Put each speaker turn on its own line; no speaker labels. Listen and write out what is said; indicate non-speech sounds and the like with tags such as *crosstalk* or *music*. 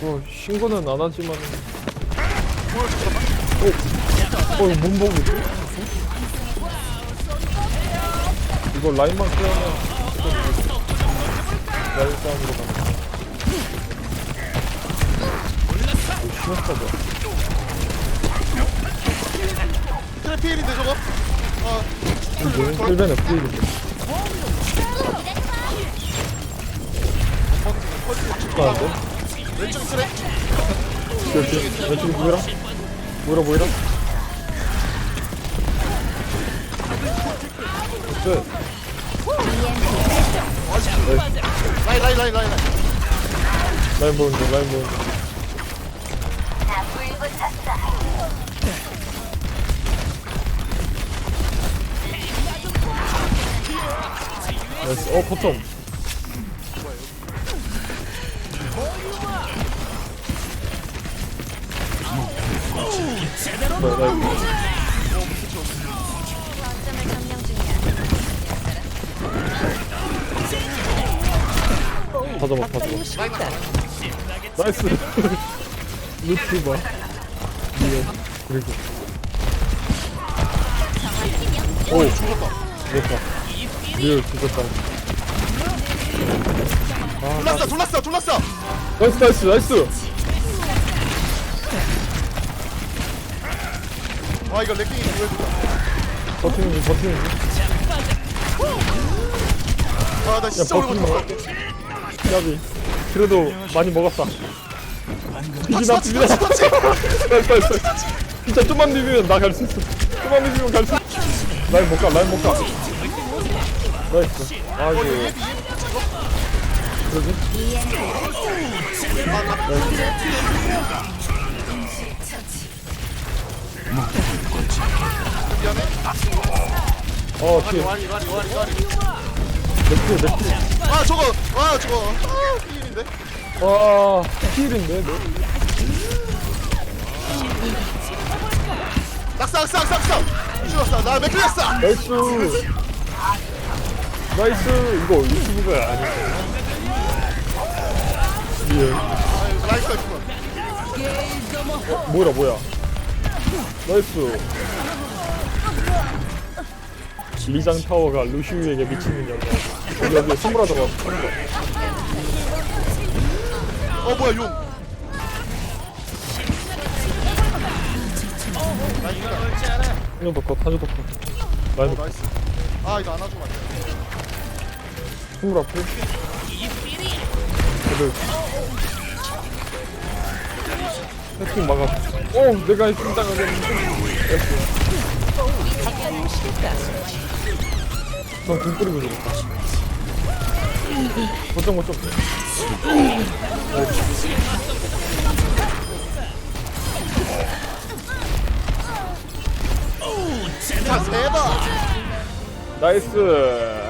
뭐 신고는 안 하지만 어, 어 이거 문복이지? 이거 라인만 클리어하면 라인 싸움으로 가는 오 심했다
트랩 피일인데 저거? 아
이거 1배는 프리인데 축하한데?
왼쪽에 트랩
그렇지 왼쪽이 보이라? 보이라 보이라? 끝
라인 라인 라인 라인 라인
라인 보는데 라인 보는데 나이스 어 포텀 이거 다 잡아 나이스 루트 봐 리얼 그리고 오 죽었다 리얼 죽었다
돌랐어 돌랐어 돌랐어
나이스 나이스 나이스
와 이거 렉킹이 보여준다
버티는 중 버티는
아나 진짜 오래
버티는
버텼어
중 야비. 그래도 많이 먹었다. 나이스 나이스 *laughs* 진짜 좀만 비비면 나 갈 수 있어. 좀만 비비면 갈 수 있어. 라인 못가 라인 못가. 나이스. 아이고. 그러지?
미안해
어 뒤에.
와리 와리 와리 와리
맥주 맥주
아 저거. 아 저거. 아 피일인데?
와 힐인데 너
낙사 낙사 낙사 낙사. 죽었어. 나 맥힐렸어.
나이스. 나이스. 이거 유튜브가 아니야 리얼
라이스 죽어.
어, 뭐야 뭐야 나이스. 리장 타워가 루시우에게 미치는 여자 여기 여기 선물하다가
어 뭐야 용.
한정도 컷 라인도 컷.
나이스. 아 이거 안아주면 안돼
선물 앞에. 애들 해킹 막아. 오 내가 해킹 당하겠는데 전궁 뿌리고 죽었다 거점 거점
자 세번
나이스